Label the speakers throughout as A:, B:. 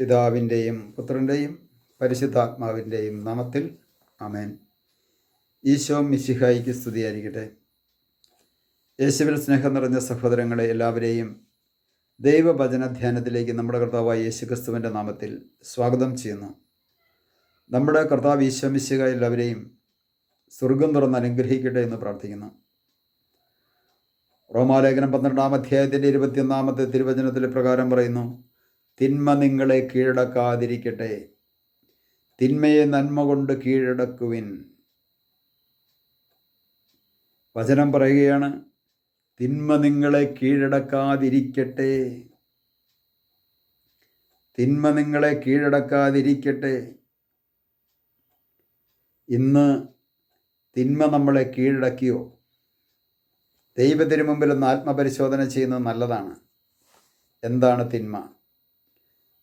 A: പിതാവിന്റെയും പുത്രന്റെയും പരിശുദ്ധാത്മാവിന്റെയും നാമത്തിൽ അമേൻ ഈശോ മിശിഹായിക്ക് സ്തുതിയായിരിക്കട്ടെ. യേശുവിൽ സ്നേഹം നിറഞ്ഞ സഹോദരങ്ങളെ എല്ലാവരെയും ദൈവഭജന ധ്യാനത്തിലേക്ക് നമ്മുടെ കർത്താവായ യേശുക്രിസ്തുവിന്റെ നാമത്തിൽ സ്വാഗതം ചെയ്യുന്നു. നമ്മുടെ കർത്താവ് ഈശോ മിശിഹ എല്ലാവരെയും സ്വർഗം തുറന്ന് അനുഗ്രഹിക്കട്ടെ എന്ന് പ്രാർത്ഥിക്കുന്നു. റോമാലേഖനം പന്ത്രണ്ടാം അധ്യായത്തിന്റെ ഇരുപത്തിയൊന്നാമത്തെ തിരുവചനത്തിൽ പ്രകാരം പറയുന്നു തിന്മ നിങ്ങളെ കീഴടക്കാതിരിക്കട്ടെ. തിന്മയെ നന്മ കൊണ്ട് കീഴടക്കുവിൻ. വചനം പറയുകയാണ് തിന്മ നിങ്ങളെ കീഴടക്കാതിരിക്കട്ടെ. തിന്മ നിങ്ങളെ കീഴടക്കാതിരിക്കട്ടെ. ഇന്ന് തിന്മ നമ്മളെ കീഴടക്കിയോ? ദൈവത്തിന് മുമ്പിൽ ഒന്ന് ആത്മപരിശോധന ചെയ്യുന്നത് നല്ലതാണ്. എന്താണ് തിന്മ?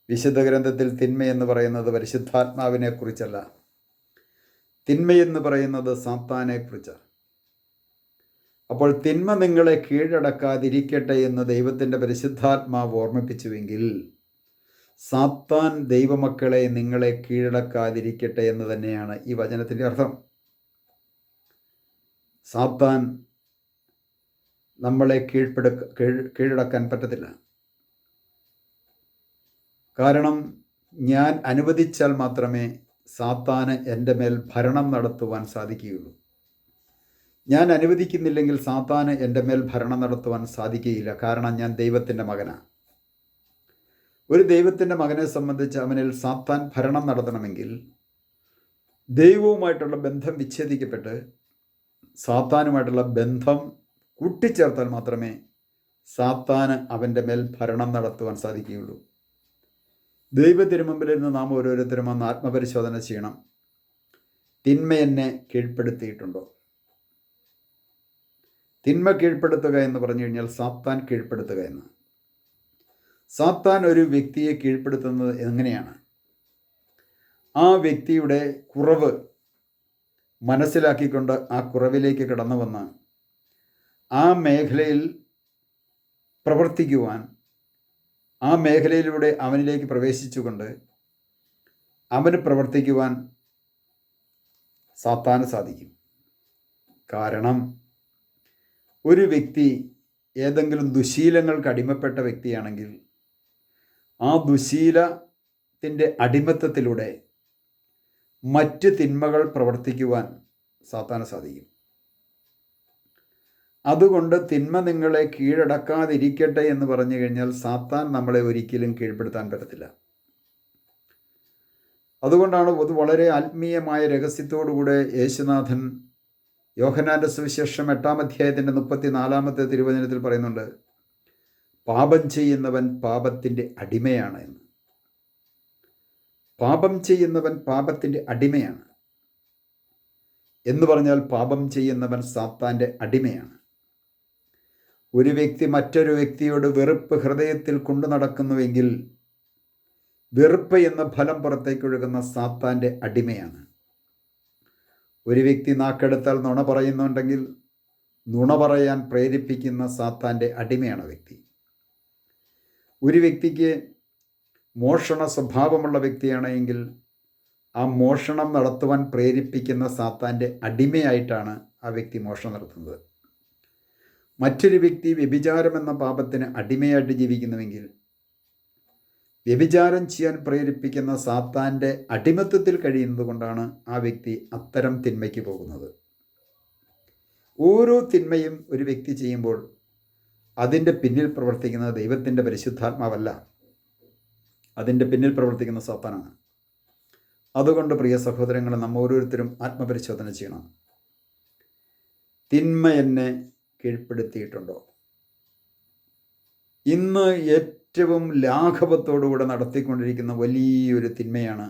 A: വിശുദ്ധ ഗ്രന്ഥത്തിൽ തിന്മ എന്ന് പറയുന്നത് പരിശുദ്ധാത്മാവിനെ കുറിച്ചല്ല തിന്മയെന്ന് പറയുന്നത് സാത്താനെ കുറിച്ചാണ് അപ്പോൾ തിന്മ നിങ്ങളെ കീഴടക്കാതിരിക്കട്ടെ എന്ന് ദൈവത്തിന്റെ പരിശുദ്ധാത്മാവ് ഓർമ്മിപ്പിച്ചുവെങ്കിൽ സാത്താൻ ദൈവമക്കളെ നിങ്ങളെ കീഴടക്കാതിരിക്കട്ടെ എന്ന് തന്നെയാണ് ഈ വചനത്തിന്റെ അർത്ഥം. സാത്താൻ നമ്മളെ കീഴ്പ്പെടുക്ക കീഴ് കീഴടക്കാൻ പറ്റത്തില്ല. കാരണം ഞാൻ അനുവദിച്ചാൽ മാത്രമേ സാത്താന് എന്റെ മേൽ ഭരണം നടത്തുവാൻ സാധിക്കുകയുള്ളൂ. ഞാൻ അനുവദിക്കുന്നില്ലെങ്കിൽ സാത്താന് എന്റെ മേൽ ഭരണം നടത്തുവാൻ സാധിക്കുകയില്ല. കാരണം ഞാൻ ദൈവത്തിന്റെ മകനാണ് ഒരു ദൈവത്തിന്റെ മകനെ സംബന്ധിച്ച് അവനിൽ സാത്താൻ ഭരണം നടത്തണമെങ്കിൽ ദൈവവുമായിട്ടുള്ള ബന്ധം വിച്ഛേദിക്കപ്പെട്ട് സാത്താനുമായിട്ടുള്ള ബന്ധം കൂട്ടിച്ചേർത്താൽ മാത്രമേ സാത്താന് അവന്റെ മേൽ ഭരണം നടത്തുവാൻ സാധിക്കുകയുള്ളൂ. ദൈവത്തിന് തിരുമുമ്പിലിരുന്ന് നാം ഓരോരുത്തരും ഒന്ന് ആത്മപരിശോധന ചെയ്യണം. തിന്മ എന്നെ കീഴ്പ്പെടുത്തിയിട്ടുണ്ടോ? തിന്മ കീഴ്പ്പെടുത്തുക എന്ന് പറഞ്ഞു കഴിഞ്ഞാൽ സാത്താൻ കീഴ്പ്പെടുത്തുക എന്ന്. സാത്താൻ ഒരു വ്യക്തിയെ കീഴ്പ്പെടുത്തുന്നത് എങ്ങനെയാണ്? ആ വ്യക്തിയുടെ കുറവ് മനസ്സിലാക്കിക്കൊണ്ട് ആ കുറവിലേക്ക് കടന്നു വന്ന് ആ മേഖലയിൽ പ്രവർത്തിക്കുവാൻ ആ മേഖലയിലൂടെ അവനിലേക്ക് പ്രവേശിച്ചുകൊണ്ട് അവന് പ്രവർത്തിക്കുവാൻ സാത്താന് സാധിക്കും. കാരണം ഒരു വ്യക്തി ഏതെങ്കിലും ദുശീലങ്ങൾക്ക് അടിമപ്പെട്ട വ്യക്തിയാണെങ്കിൽ ആ ദുശീലത്തിന്റെ അടിമത്തത്തിലൂടെ മറ്റ് തിന്മകൾ പ്രവർത്തിക്കുവാൻ സാത്താന് സാധിക്കും. അതുകൊണ്ട് തിന്മ നിങ്ങളെ കീഴടക്കാതിരിക്കട്ടെ എന്ന് പറഞ്ഞു കഴിഞ്ഞാൽ സാത്താൻ നമ്മളെ ഒരിക്കലും കീഴ്പ്പെടുത്താൻ പറ്റത്തില്ല. അതുകൊണ്ടാണ് അത് വളരെ ആത്മീയമായ രഹസ്യത്തോടുകൂടെ യേശുനാഥൻ യോഹനാന്റെ സുവിശേഷം എട്ടാം അധ്യായത്തിന്റെ മുപ്പത്തിനാലാമത്തെ തിരുവചനത്തിൽ പറയുന്നുണ്ട് പാപം ചെയ്യുന്നവൻ പാപത്തിന്റെ അടിമയാണ് എന്ന്. പാപം ചെയ്യുന്നവൻ പാപത്തിന്റെ അടിമയാണ് എന്ന് പറഞ്ഞാൽ പാപം ചെയ്യുന്നവൻ സാത്താന്റെ അടിമയാണ്. ഒരു വ്യക്തി മറ്റൊരു വ്യക്തിയോട് വെറുപ്പ് ഹൃദയത്തിൽ കൊണ്ടു നടക്കുന്നുവെങ്കിൽ വെറുപ്പ് എന്ന ഫലം പുറത്തേക്കൊഴുകുന്ന സാത്താന്റെ അടിമയാണ്. ഒരു വ്യക്തി നാക്കെടുത്താൽ നുണ പറയുന്നുണ്ടെങ്കിൽ നുണ പറയാൻ പ്രേരിപ്പിക്കുന്ന സാത്താന്റെ അടിമയാണ് വ്യക്തി. ഒരു വ്യക്തിക്ക് മോഷണ സ്വഭാവമുള്ള വ്യക്തിയാണെങ്കിൽ ആ മോഷണം നടത്തുവാൻ പ്രേരിപ്പിക്കുന്ന സാത്താന്റെ അടിമയായിട്ടാണ് ആ വ്യക്തി മോഷണം നടത്തുന്നത്. മറ്റൊരു വ്യക്തി വ്യഭിചാരം എന്ന പാപത്തിന് അടിമയായിട്ട് ജീവിക്കുന്നുവെങ്കിൽ വ്യഭിചാരം ചെയ്യാൻ പ്രേരിപ്പിക്കുന്ന സാത്താന്റെ അടിമത്വത്തിൽ കഴിയുന്നത് കൊണ്ടാണ് ആ വ്യക്തി അത്തരം തിന്മയ്ക്ക് പോകുന്നത്. ഓരോ തിന്മയും ഒരു വ്യക്തി ചെയ്യുമ്പോൾ അതിന്റെ പിന്നിൽ പ്രവർത്തിക്കുന്നത് ദൈവത്തിന്റെ പരിശുദ്ധാത്മാവല്ല. അതിന്റെ പിന്നിൽ പ്രവർത്തിക്കുന്ന സാത്താനാണ്. അതുകൊണ്ട് പ്രിയ സഹോദരങ്ങളെ നമ്മൾ ഓരോരുത്തരും ആത്മപരിശോധന ചെയ്യണം. തിന്മ എന്നെ കീഴ്പ്പെടുത്തിയിട്ടുണ്ടോ? ഇന്ന് ഏറ്റവും ലാഘവത്തോടുകൂടെ നടത്തിക്കൊണ്ടിരിക്കുന്ന വലിയൊരു തിന്മയാണ്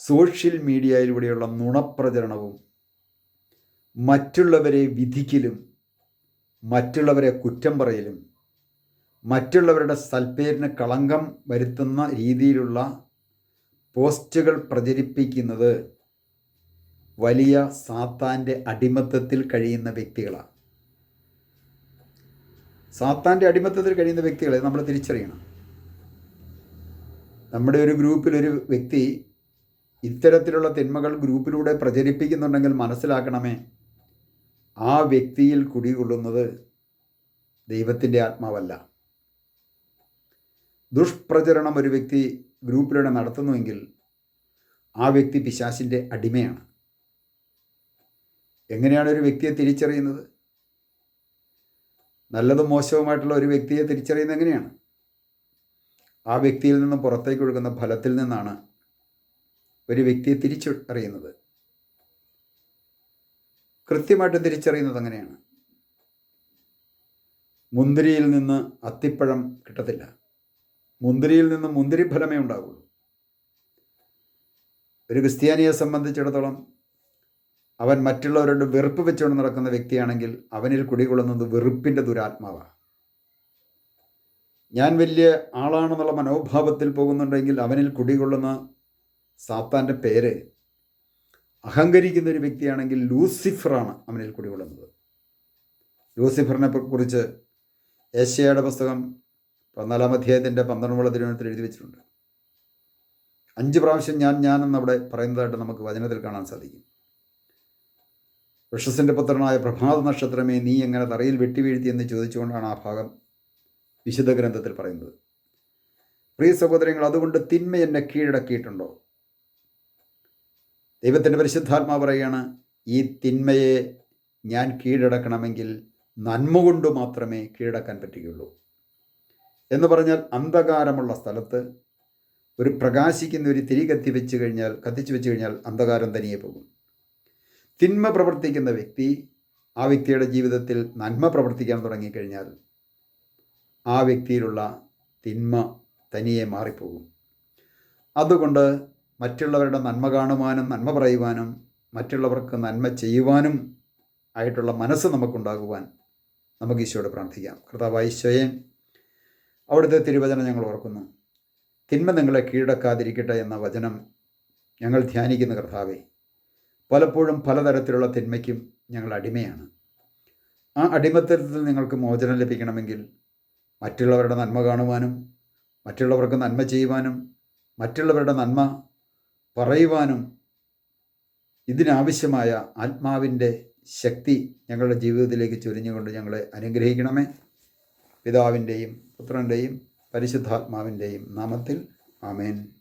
A: സോഷ്യൽ മീഡിയയിലൂടെയുള്ള നുണപ്രചരണവും മറ്റുള്ളവരെ വിധിക്കലും മറ്റുള്ളവരെ കുറ്റം പറയലും മറ്റുള്ളവരുടെ സൽപ്പേരിന് കളങ്കം വരുത്തുന്ന രീതിയിലുള്ള പോസ്റ്റുകൾ പ്രചരിപ്പിക്കുന്നത് വലിയ സാത്താന്റെ അടിമത്തത്തിൽ കഴിയുന്ന വ്യക്തികളാണ്. സാത്താന്റെ അടിമത്തത്തിൽ കഴിയുന്ന വ്യക്തികളെ നമ്മൾ തിരിച്ചറിയണം. നമ്മുടെ ഒരു ഗ്രൂപ്പിലൊരു വ്യക്തി ഇത്തരത്തിലുള്ള തിന്മകൾ ഗ്രൂപ്പിലൂടെ പ്രചരിപ്പിക്കുന്നുണ്ടെങ്കിൽ മനസ്സിലാക്കണമേ ആ വ്യക്തിയിൽ കുടികൊള്ളുന്നത് ദൈവത്തിന്റെ ആത്മാവല്ല. ദുഷ്പ്രചരണം ഒരു വ്യക്തി ഗ്രൂപ്പിലൂടെ നടത്തുന്നുവെങ്കിൽ ആ വ്യക്തി പിശാസിന്റെ അടിമയാണ്. എങ്ങനെയാണ് ഒരു വ്യക്തിയെ തിരിച്ചറിയുന്നത്? നല്ലതും മോശവുമായിട്ടുള്ള ഒരു വ്യക്തിയെ തിരിച്ചറിയുന്നത് എങ്ങനെയാണ്? ആ വ്യക്തിയിൽ നിന്നും പുറത്തേക്ക് ഒഴുകുന്ന ഫലത്തിൽ നിന്നാണ് ഒരു വ്യക്തിയെ തിരിച്ചറിയുന്നത്. കൃത്യമായിട്ട് തിരിച്ചറിയുന്നത് അങ്ങനെയാണ് മുന്തിരിയിൽ നിന്ന് അത്തിപ്പഴം കിട്ടത്തില്ല. മുന്തിരിയിൽ നിന്ന് മുന്തിരി ഫലമേ ഉണ്ടാവുള്ളൂ. ഒരു ക്രിസ്ത്യാനിയെ സംബന്ധിച്ചിടത്തോളം അവൻ മറ്റുള്ളവരോട് വെറുപ്പ് വെച്ചുകൊണ്ട് നടക്കുന്ന വ്യക്തിയാണെങ്കിൽ അവനിൽ കുടികൊള്ളുന്നത് വെറുപ്പിന്റെ ദുരാത്മാവാണ്. ഞാൻ വലിയ ആളാണെന്നുള്ള മനോഭാവത്തിൽ പോകുന്നുണ്ടെങ്കിൽ അവനിൽ കുടികൊള്ളുന്ന സാത്താന്റെ പേര് അഹങ്കരിക്കുന്ന ഒരു വ്യക്തിയാണെങ്കിൽ ലൂസിഫറാണ് അവനിൽ കുടികൊള്ളുന്നത് ലൂസിഫറിനെ കുറിച്ച് ഏഷ്യയുടെ പുസ്തകം പതിനാലാം അധ്യായത്തിന്റെ പന്ത്രണ്ടുമുള്ള തിരുവനന്തപുരത്തിൽ എഴുതി വെച്ചിട്ടുണ്ട്. അഞ്ച് പ്രാവശ്യം ഞാൻ ഞാൻ എന്നവിടെ പറയുന്നതായിട്ട് നമുക്ക് വചനത്തിൽ കാണാൻ സാധിക്കും. വൃഷസിന്റെ പുത്രനായ പ്രഭാത നക്ഷത്രമേ നീ എങ്ങനെ തറയിൽ വെട്ടിവീഴ്ത്തി എന്ന് ചോദിച്ചുകൊണ്ടാണ് ആ ഭാഗം വിശുദ്ധ ഗ്രന്ഥത്തിൽ പറയുന്നത്. പ്രിയ സഹോദരങ്ങൾ അതുകൊണ്ട് തിന്മ എന്നെ കീഴടക്കിയിട്ടുണ്ടോ? ദൈവത്തിന്റെ പരിശുദ്ധാത്മാ പറയുകയാണ് ഈ തിന്മയെ ഞാൻ കീഴടക്കണമെങ്കിൽ നന്മ കൊണ്ട് മാത്രമേ കീഴടക്കാൻ പറ്റുകയുള്ളൂ. എന്ന് പറഞ്ഞാൽ അന്ധകാരമുള്ള സ്ഥലത്ത് ഒരു പ്രകാശിക്കുന്ന ഒരു തിരി കത്തി വെച്ച് കഴിഞ്ഞാൽ കത്തിച്ച് വെച്ച് കഴിഞ്ഞാൽ അന്ധകാരം തനിയെ പോകും. തിന്മ പ്രവർത്തിക്കുന്ന വ്യക്തി ആ വ്യക്തിയുടെ ജീവിതത്തിൽ നന്മ പ്രവർത്തിക്കാൻ തുടങ്ങിക്കഴിഞ്ഞാൽ ആ വ്യക്തിയിലുള്ള തിന്മ തനിയെ മാറിപ്പോകും. അതുകൊണ്ട് മറ്റുള്ളവരുടെ നന്മ കാണുവാനും നന്മ പറയുവാനും മറ്റുള്ളവർക്ക് നന്മ ചെയ്യുവാനും ആയിട്ടുള്ള മനസ്സ് നമുക്കുണ്ടാകുവാൻ നമുക്ക് ഈശോയോട് പ്രാർത്ഥിക്കാം. കർത്താവായ ഈശോയെ അവിടുത്തെ തിരുവചനം ഞങ്ങൾ ഓർക്കുന്നു. തിന്മ നിങ്ങളെ കീഴടക്കാതിരിക്കട്ടെ എന്ന വചനം ഞങ്ങൾ ധ്യാനിക്കുന്ന കർത്താവെ പലപ്പോഴും പലതരത്തിലുള്ള തിന്മയ്ക്കും ഞങ്ങൾ അടിമയാണ്. ആ അടിമത്തത്തിൽ നിങ്ങൾക്ക് മോചനം ലഭിക്കണമെങ്കിൽ മറ്റുള്ളവരുടെ നന്മ കാണുവാനും മറ്റുള്ളവർക്ക് നന്മ ചെയ്യുവാനും മറ്റുള്ളവരുടെ നന്മ പറയുവാനും ഇതിനാവശ്യമായ ആത്മാവിന്റെ ശക്തി ഞങ്ങളുടെ ജീവിതത്തിലേക്ക് ചൊരിഞ്ഞുകൊണ്ട് ഞങ്ങളെ അനുഗ്രഹിക്കണമേ. പിതാവിന്റെയും പുത്രന്റെയും പരിശുദ്ധാത്മാവിന്റെയും നാമത്തിൽ ആമേൻ.